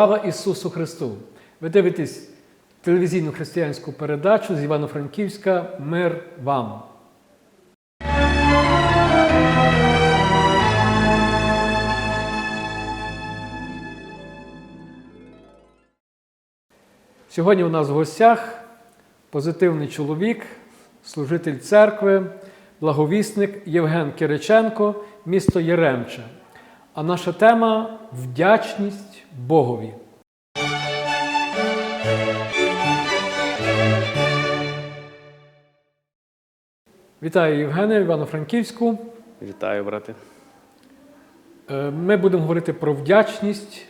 Слава Ісусу Христу! Ви дивитесь телевізійну християнську передачу з Івано-Франківська Мир вам. Сьогодні у нас в гостях позитивний чоловік, служитель церкви, благовісник Євген Кириченко, місто Єремче. А наша тема вдячність Богові. Вітаю Євгене Івано-Франківську. Вітаю, брате. Е, Ми будемо говорити про вдячність,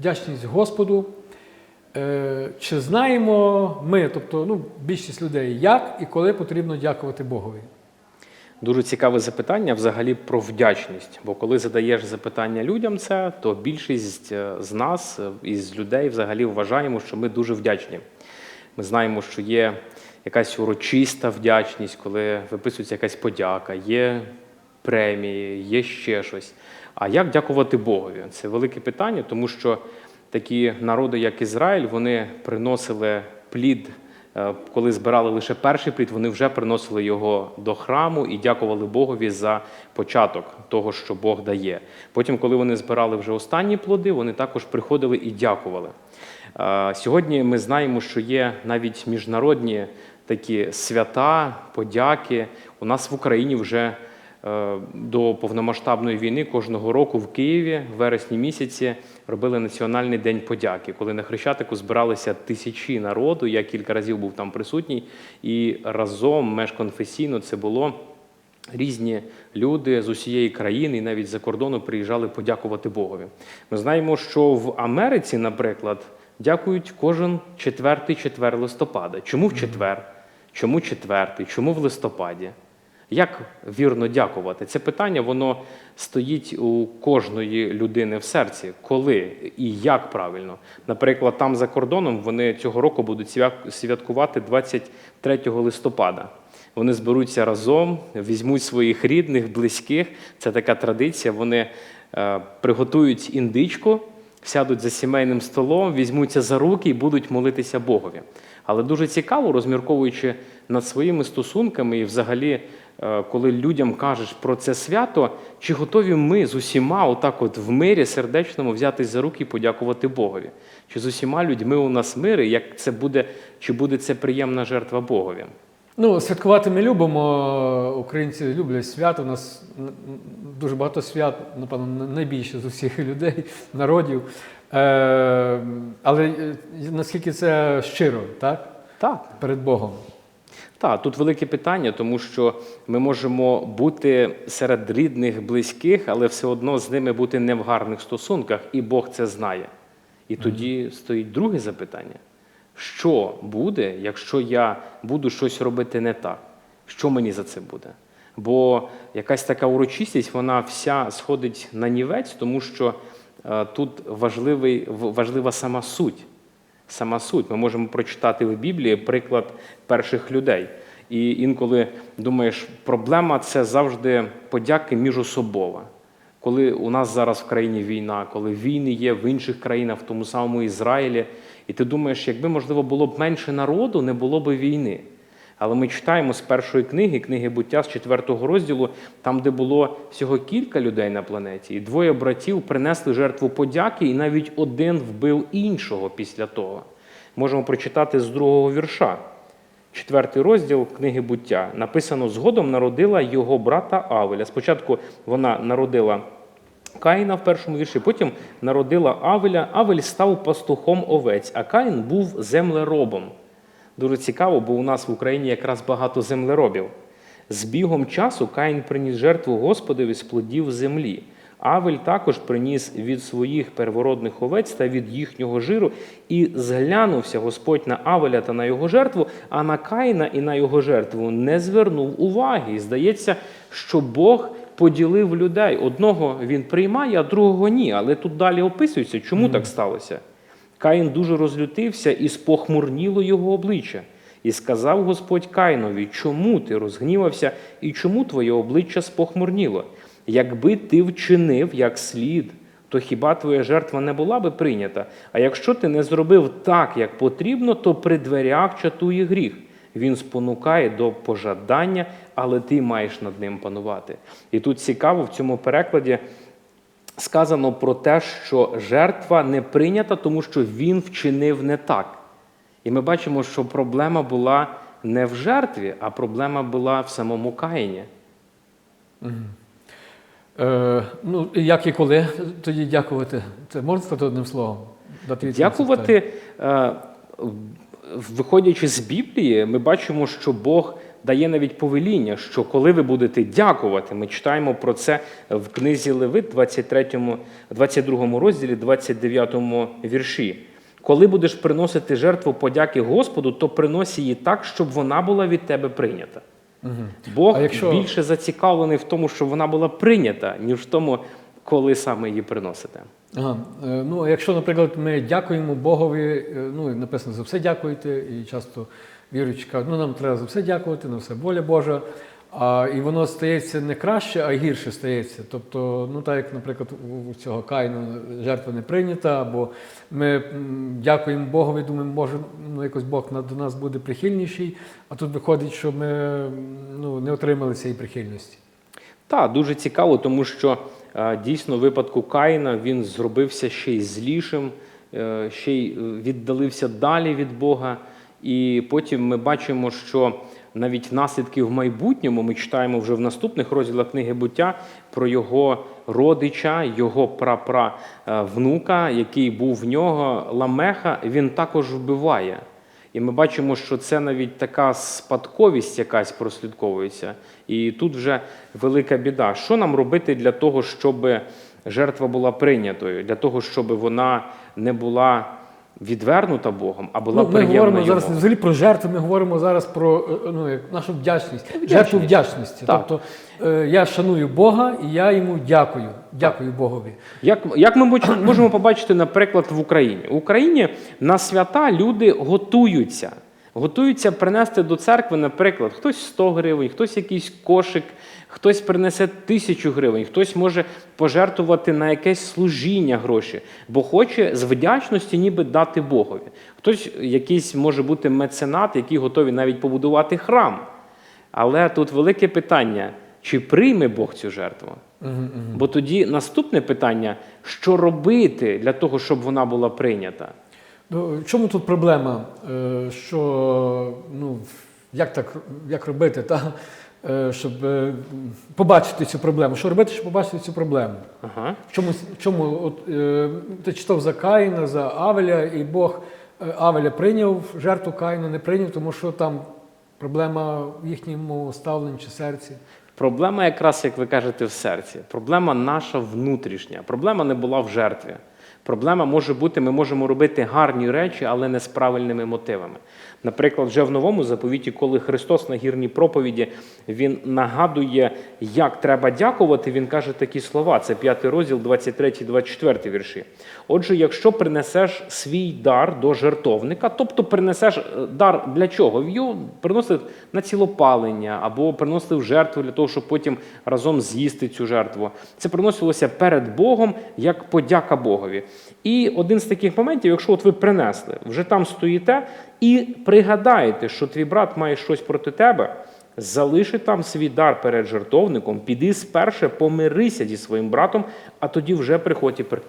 вдячність Господу. Е, Чи знаємо ми, тобто ну, більшість людей, як і коли потрібно дякувати Богові? Дуже цікаве запитання взагалі про вдячність. Бо коли задаєш запитання людям, це то більшість е, з нас е, із людей взагалі вважаємо, що ми дуже вдячні. Ми знаємо, що є якась урочиста вдячність, коли виписується якась подяка, є премії, є ще щось. А як дякувати Богові? Це велике питання, тому що такі народи, як Ізраїль, вони приносили плід. Е, Коли збирали лише перший плід, вони вже приносили його до храму і дякували Богові за початок того, що Бог дає. Потім, коли вони збирали вже останні плоди, вони також приходили і дякували. Е, Сьогодні ми знаємо, що є навіть міжнародні такі свята, подяки. У нас в Україні вже до повномасштабної війни кожного року в Києві в вересні місяці робили Національний день подяки, коли на Хрещатику збиралися тисячі народу. Я кілька разів був там присутній, і разом межконфесійно це було. Різні люди з усієї країни і навіть за кордону приїжджали подякувати Богові. Ми знаємо, що в Америці, наприклад, дякують кожен четвертий четвер листопада. Чому в четвер? Чому четвертий? Чому в листопаді? Як вірно дякувати? Це питання воно стоїть у кожної людини в серці. Коли і як правильно? Наприклад, там за кордоном вони цього року будуть святкувати 23 листопада. Вони зберуться разом, візьмуть своїх рідних, близьких. Це така традиція. Вони е, приготують індичку, сядуть за сімейним столом, візьмуться за руки і будуть молитися Богові. Але дуже цікаво, розмірковуючи над своїми стосунками, і взагалі, коли людям кажеш про це свято, чи готові ми з усіма, отак, от в мирі сердечному, взятись за руки і подякувати Богові? Чи з усіма людьми у нас мир, і як це буде, чи буде це приємна жертва Богові? Ну, святкувати ми любимо. Українці люблять свято. У нас дуже багато свят, напевно, найбільше з усіх людей, народів. Е, але е, наскільки це щиро, так? Так, Перед Богом. Так, тут велике питання, тому що ми можемо бути серед рідних, близьких, але все одно з ними бути не в гарних стосунках, і Бог це знає. І тоді стоїть друге запитання: що буде, якщо я буду щось робити не так? Що мені за це буде? Бо якась така урочистість, вона вся сходить на нівець, тому що е, тут важливий, важлива сама суть сама суть. Ми можемо прочитати в Біблії приклад перших людей. І інколи думаєш, проблема це завжди подяки міжособова. Коли у нас зараз в країні війна, коли війни є в інших країнах, в тому самому Ізраїлі, і ти думаєш, якби можливо було б менше народу, не було б війни. Але ми читаємо з першої книги, книги буття з четвертого розділу, там, де було всього кілька людей на планеті, і двоє братів принесли жертву подяки, і навіть один вбив іншого після того. Можемо прочитати з другого вірша. Четвертий розділ книги буття написано: згодом народила його брата Авеля. Спочатку вона народила Каїна в першому вірші, потім народила Авеля. Авель став пастухом овець, а Каїн був землеробом. Дуже цікаво, бо у нас в Україні якраз багато землеробів. З бігом часу Каїн приніс жертву Господові з плодів землі. Авель також приніс від своїх первородних овець та від їхнього жиру, і зглянувся Господь на Авеля та на його жертву, а на Каїна і на його жертву не звернув уваги. І здається, що Бог поділив людей. Одного він приймає, а другого ні. Але тут далі описується, чому так сталося. Каїн дуже розлютився і спохмурніло його обличчя. І сказав Господь Каїнові, чому ти розгнівався і чому твоє обличчя спохмурніло? Якби ти вчинив як слід, то хіба твоя жертва не була би прийнята? А якщо ти не зробив так, як потрібно, то при дверях чатує гріх. Він спонукає до пожадання, але ти маєш над ним панувати. І тут цікаво в цьому перекладі сказано про те, що жертва не прийнята, тому що він вчинив не так. І ми бачимо, що проблема була не в жертві, а проблема була в самому каїні. Е, ну, як і коли тоді дякувати? Це можна сказати одним словом? Дати? Дякувати, е, виходячи з Біблії, ми бачимо, що Бог дає навіть повеління, що коли ви будете дякувати, ми читаємо про це в книзі Левит, 23, 22 розділі, 29 вірші. Коли будеш приносити жертву подяки Господу, то приноsi її так, щоб вона була від тебе прийнята. Бог якщо- більше зацікавлений в тому, щоб вона була прийнята, ніж в тому, коли саме її приносите. Ага. Е, Ну, а якщо, наприклад, ми дякуємо Богові, е, ну написано за все дякуєте, і часто кажуть, ну нам треба за все дякувати, на все воля Божа. А, і воно стається не краще, а гірше стається. Тобто, ну так як, наприклад, у- цього кайну жертва не прийнята, або ми дякуємо Богові, думаємо, може, ну якось Бог до нас буде прихильніший, а тут виходить, що ми ну, не отримали цієї прихильності. Так, дуже цікаво, тому що е, дійсно в випадку Каїна він зробився ще й злішим, е, ще й е, віддалився далі від Бога. І потім ми бачимо, що навіть наслідки в майбутньому ми читаємо вже в наступних розділах книги буття про його родича, його прапра е, внука, який був в нього Ламеха, він також вбиває. І ми бачимо, що це навіть така спадковість якась прослідковується. І тут вже велика біда. Що нам робити для того, щоб жертва була прийнятою, для того, щоб вона не була відвернута Богом, а була Ну, ми приємна говоримо йому? зараз не взагалі про жертву, ми говоримо зараз про е, ну, як нашу вдячність, жертву вдячності. Так. Тобто е, я шаную Бога і я йому дякую. Дякую Богові. Як, як ми можемо побачити, наприклад, в Україні? В Україні на свята люди готуються. Готуються принести до церкви, наприклад, хтось 100 гривень, хтось якийсь кошик, хтось принесе тисячу гривень, хтось може пожертвувати на якесь служіння гроші, бо хоче з вдячності ніби дати Богові. Хтось якийсь може бути меценат, який готовий навіть побудувати храм. Але тут велике питання: чи прийме Бог цю жертву? Бо тоді наступне питання: що робити для того, щоб вона була прийнята? Ну, в чому тут проблема? Е, Що ну, як так як робити, та? Е, щоб е, побачити цю проблему? Що робити, щоб побачити цю проблему? Ага. В чому, в чому от, ти читав за Каїна, за Авеля, і Бог Авеля прийняв жертву Каїна, не прийняв, тому що там проблема в їхньому ставленні чи серці. Проблема, якраз як ви кажете, в серці. Проблема наша внутрішня. Проблема не була в жертві. Проблема може бути, ми можемо робити гарні речі, але не з правильними мотивами. Наприклад, вже в новому заповіті, коли Христос на гірній проповіді він нагадує, як треба дякувати, він каже такі слова. Це 5 розділ, 23-24 вірші. Отже, якщо принесеш свій дар до жертовника, тобто принесеш е, дар для чого? Його приносив на цілопалення або приносив в жертву для того, щоб потім разом з'їсти цю жертву. Це приносилося перед Богом як подяка Богові. І один з таких моментів, якщо от ви принесли, вже там стоїте і пригадаєте, що твій брат має щось проти тебе. Залиши там свій дар перед жертовником, піди сперше, помирися зі своїм братом, а тоді вже приходь і при-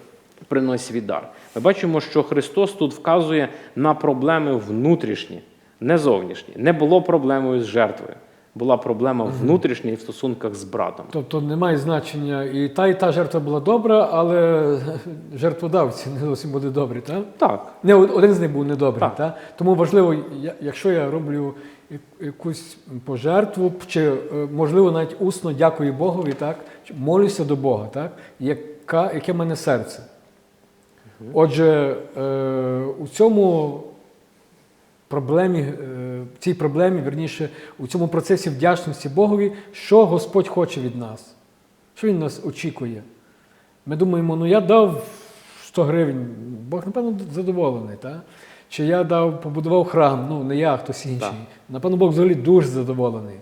принось свій дар. Ми бачимо, що Христос тут вказує на проблеми внутрішні, не зовнішні. Не було проблемою з жертвою. Була проблема внутрішня і в стосунках з братом. Тобто немає значення, і та, і та жертва була добра, але жертводавці не зовсім були добрі. Так? Так, Не один з них був недобрий. Так. Та? Тому важливо, якщо я роблю якусь пожертву, чи е, можливо навіть усно дякую Богові, так? молюся до Бога, так? Яка, яке в мене серце. Отже, е, у цьому проблемі, е, цій проблемі, верніше, у цьому процесі вдячності Богові, що Господь хоче від нас, що Він нас очікує. Ми думаємо, ну я дав 100 гривень, Бог, напевно, задоволений. Та? Чи я дав, побудував храм, ну не я, а хтось інший. Так. Напевно, Бог взагалі дуже задоволений.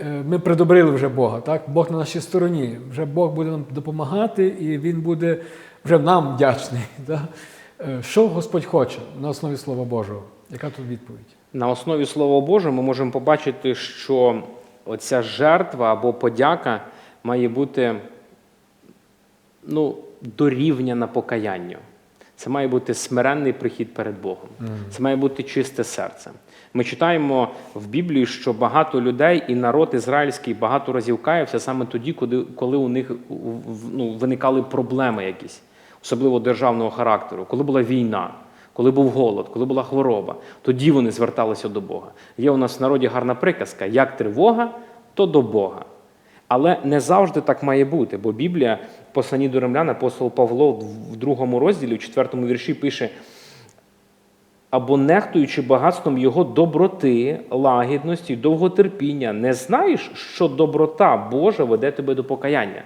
Е, Ми придобрили вже Бога, так? Бог на нашій стороні. Вже Бог буде нам допомагати, і Він буде вже нам вдячний. Да? Е, Що Господь хоче на основі Слова Божого? Яка тут відповідь? На основі Слова Божого ми можемо побачити, що оця жертва або подяка має бути ну, дорівняна покаянню. Це має бути смиренний прихід перед Богом. Це має бути чисте серце. Ми читаємо в Біблії, що багато людей і народ ізраїльський багато разів каявся саме тоді, коли, коли у них ну, виникали проблеми якісь, особливо державного характеру, коли була війна, коли був голод, коли була хвороба, тоді вони зверталися до Бога. Є у нас в народі гарна приказка: як тривога, то до Бога. Але не завжди так має бути, бо Біблія, в посланні до римлян, апостол Павло в другому розділі, в четвертому вірші пише: або нехтуючи багатством його доброти, лагідності, довготерпіння, не знаєш, що доброта Божа веде тебе до покаяння.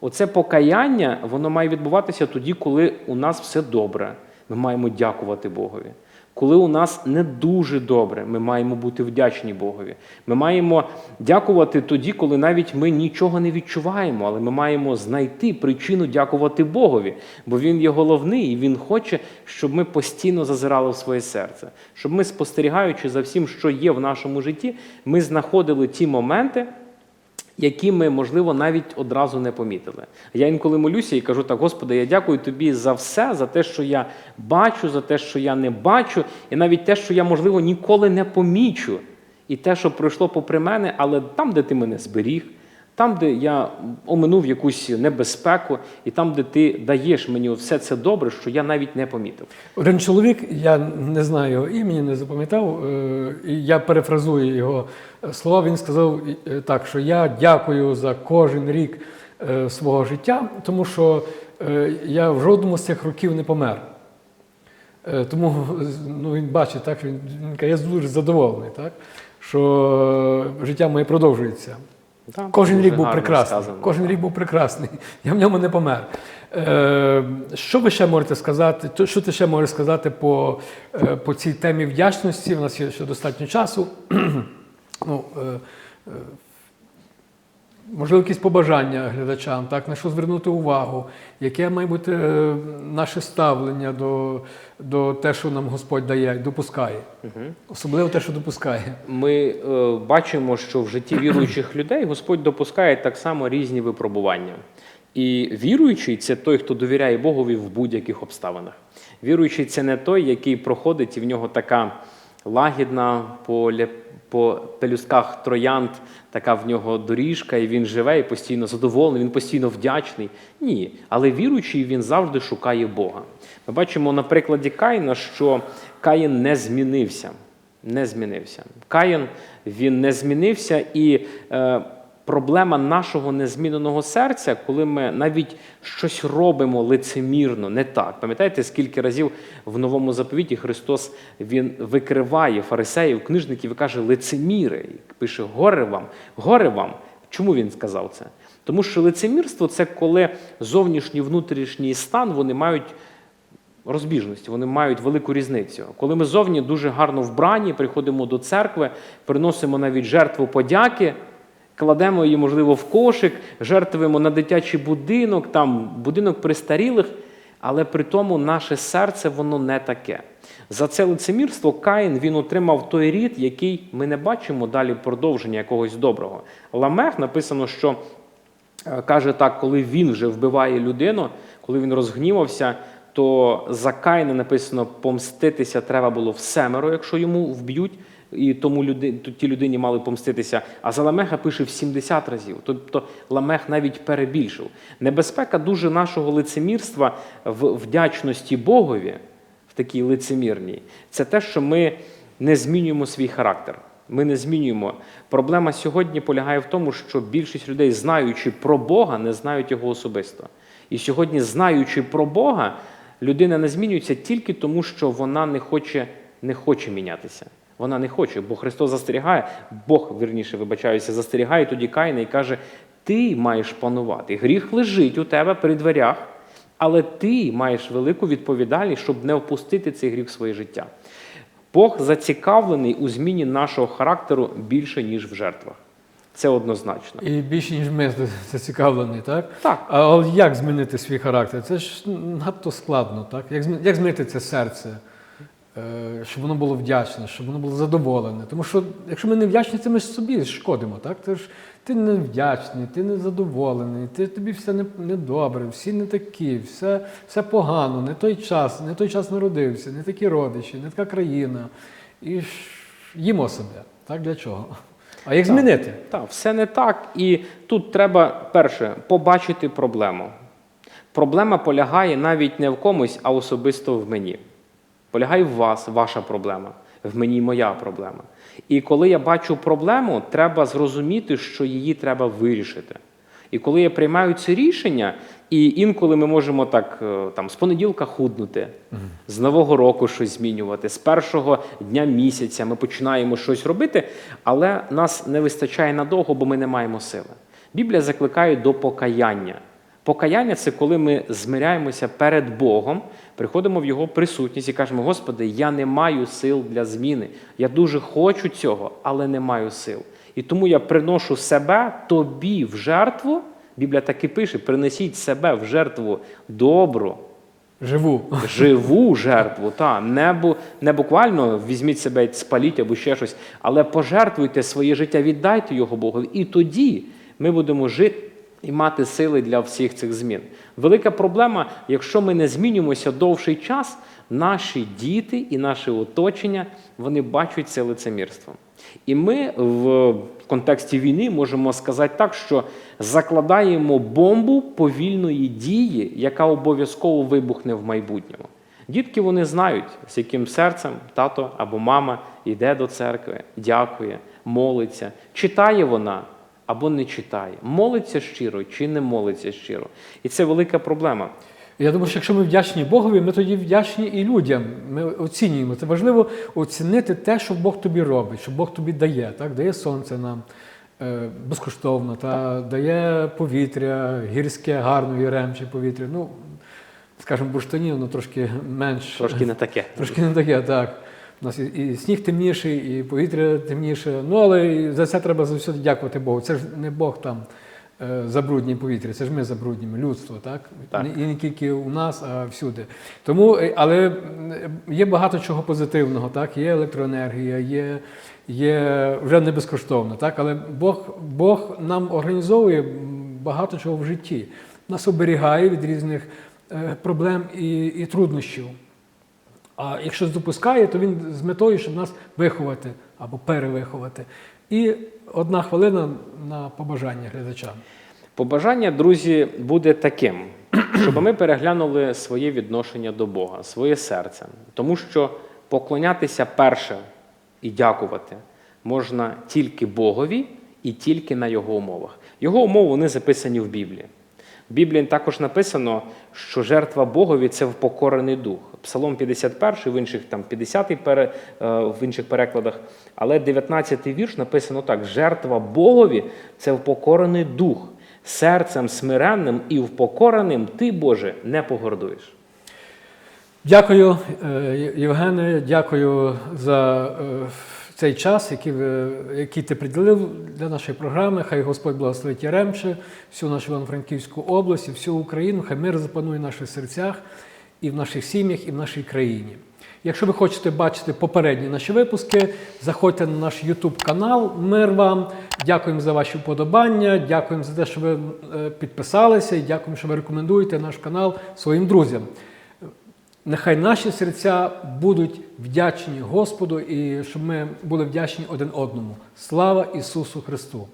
Оце покаяння, воно має відбуватися тоді, коли у нас все добре. Ми маємо дякувати Богові. Коли у нас не дуже добре, ми маємо бути вдячні Богові. Ми маємо дякувати тоді, коли навіть ми нічого не відчуваємо, але ми маємо знайти причину дякувати Богові, бо Він є головний і Він хоче, щоб ми постійно зазирали в своє серце, щоб ми, спостерігаючи за всім, що є в нашому житті, ми знаходили ті моменти, які ми, можливо, навіть одразу не помітили. Я інколи молюся і кажу так, Господи, я дякую тобі за все, за те, що я бачу, за те, що я не бачу, і навіть те, що я, можливо, ніколи не помічу. І те, що пройшло попри мене, але там, де ти мене зберіг, там, де я оминув якусь небезпеку, і там, де ти даєш мені все це добре, що я навіть не помітив. Один чоловік, я не знаю його імені, не запам'ятав, е, я перефразую його слова. Він сказав е, так, що я дякую за кожен рік е, свого життя, тому що я в жодному з цих років не помер. Тому ну, він бачить, так, що він каже, я дуже задоволений, так, що життя моє продовжується. Так, Кожен рік був прекрасний. сказано. Кожен рік був прекрасний. Я в ньому не помер. Е, що ви ще можете сказати? Що ти ще можеш сказати по, е, по цій темі вдячності? У нас є ще достатньо часу. ну, е, е, можливо, якісь побажання глядачам, так, на що звернути увагу, яке має бути е, наше ставлення до, до те, що нам Господь дає, допускає. Особливо те, що допускає. Ми е, бачимо, що в житті віруючих людей Господь допускає так само різні випробування. І віруючий це той, хто довіряє Богові в будь-яких обставинах. Віруючий це не той, який проходить і в нього така лагідна по, ля- по пелюстках троянд, така в нього доріжка, і він живе і постійно задоволений, він постійно вдячний. Ні, але віруючий він завжди шукає Бога. Ми бачимо на прикладі Каїна, що Каїн не змінився не змінився. Каїн він не змінився, і е, проблема нашого незміненого серця, коли ми навіть щось робимо лицемірно, не так. Пам'ятаєте, скільки разів в новому заповіті Христос він викриває фарисеїв, книжників і каже лицеміри. І пише горе вам, горе вам. Чому він сказав це? Тому що лицемірство це коли зовнішній внутрішній стан вони мають розбіжності, вони мають велику різницю. Коли ми зовні дуже гарно вбрані, приходимо до церкви, приносимо навіть жертву подяки, кладемо її, можливо, в кошик, жертвуємо на дитячий будинок, там будинок престарілих, але при тому наше серце воно не таке. За це лицемірство Каїн він отримав той рід, який ми не бачимо далі продовження якогось доброго. Ламех написано, що Е, Каже так, коли він вже вбиває людину, коли він розгнівався, то за Каїна написано помститися треба було в семеро, якщо йому вб'ють, і тому люди, ті людині мали помститися. А за Ламеха пише в 70 разів. Тобто Ламех навіть перебільшив. Небезпека дуже нашого лицемірства в вдячності Богові, в такій лицемірній, це те, що ми не змінюємо свій характер. Ми не змінюємо. Проблема сьогодні полягає в тому, що більшість людей, знаючи про Бога, не знають його особисто. І сьогодні, знаючи про Бога, людина не змінюється тільки тому, що вона не хоче, не хоче мінятися. Вона не хоче, бо Христос застерігає, Бог, вірніше, вибачаюся, застерігає тоді Каїна і каже: ти маєш панувати. Гріх лежить у тебе при дверях, але ти маєш велику відповідальність, щоб не впустити цей гріх в своє життя. Бог зацікавлений у зміні нашого характеру більше, ніж в жертвах. Це однозначно. І більше, ніж ми зацікавлені, так? Так. А але як змінити свій характер? Це ж надто складно, так? Як, змі- як змінити це серце, щоб воно було вдячне, щоб воно було задоволене. Тому що якщо ми не вдячні, це ми ж собі шкодимо, так? Ти ж ти не вдячний, ти не задоволений, ти, тобі все не, не добре, всі не такі, все, все погано, не той час, не той час народився, не такі родичі, не така країна. І ж їмо себе. Так для чого? А як змінити? Так, все не так. І тут треба перше побачити проблему. Проблема полягає навіть не в комусь, а особисто в мені. Полягає в вас, ваша проблема, в мені моя проблема. І коли я бачу проблему, треба зрозуміти, що її треба вирішити. І коли я приймаю це рішення, і інколи ми можемо так е, там з понеділка худнути, з нового року щось змінювати, з першого дня місяця ми починаємо щось робити, але нас не вистачає надовго, бо ми не маємо сили. Біблія закликає до покаяння. Покаяння це коли ми змиряємося перед Богом, приходимо в Його присутність і кажемо: Господи, я не маю сил для зміни. Я дуже хочу цього, але не маю сил. І тому я приношу себе тобі в жертву. Біблія так і пише: принесіть себе в жертву добру, Живу. живу жертву. Та, не, бу, не буквально візьміть себе, спаліть або ще щось, але пожертвуйте своє життя, віддайте його Богу. І тоді ми будемо жити і мати сили для всіх цих змін. Велика проблема, якщо ми не змінюємося довший час, наші діти і наше оточення вони бачать це лицемірством. І ми в контексті війни можемо сказати так, що закладаємо бомбу повільної дії, яка обов'язково вибухне в майбутньому. Дітки вони знають, з яким серцем тато або мама йде до церкви, дякує, молиться. Читає вона або не читає, молиться щиро чи не молиться щиро. І це велика проблема. Я думаю, що якщо ми вдячні Богові, ми тоді вдячні і людям. Ми оцінюємо. Це важливо оцінити те, що Бог тобі робить, що Бог тобі дає. Так? Дає сонце нам е, безкоштовно, та дає повітря, гірське, гарне, яремче повітря. Ну, скажімо, бурштині, воно трошки менш. Трошки не таке. Трошки не таке, так. У нас і, сніг темніший, і повітря темніше. Ну, але за це треба завжди дякувати Богу. Це ж не Бог там е, забруднює повітря, це ж ми забруднюємо людство, так? Так. І не тільки у нас, а всюди. Тому, е, але є багато чого позитивного, так? Є електроенергія, є, є вже не безкоштовно, так? Але Бог, Бог нам організовує багато чого в житті. Нас оберігає від різних е, проблем і, і труднощів. А якщо допускає, то він з метою, щоб нас виховати або перевиховати. І одна хвилина на побажання глядачам. Побажання, друзі, буде таким, щоб ми переглянули своє відношення до Бога, своє серце. Тому що поклонятися перше і дякувати можна тільки Богові і тільки на Його умовах. Його умови вони записані в Біблії. В Біблії також написано, що жертва Богові це впокорений дух. Псалом 51, в інших там 50 пере, е, в інших перекладах, але 19 вірш написано так: жертва Богові це впокорений дух. Серцем смиренним і впокореним ти, Боже, не погордуєш. Дякую, е, Євгене, дякую за е, цей час, який, ви, який ти приділив для нашої програми. Хай Господь благословить Яремче, всю нашу Івано-Франківську область і всю Україну. Хай мир запанує в наших серцях і в наших сім'ях, і в нашій країні. Якщо ви хочете бачити попередні наші випуски, заходьте на наш YouTube канал. Мир вам. Дякуємо за ваші вподобання. Дякуємо за те, що ви е, підписалися, і дякуємо, що ви рекомендуєте наш канал своїм друзям. Нехай наші серця будуть вдячні Господу і щоб ми були вдячні один одному. Слава Ісусу Христу!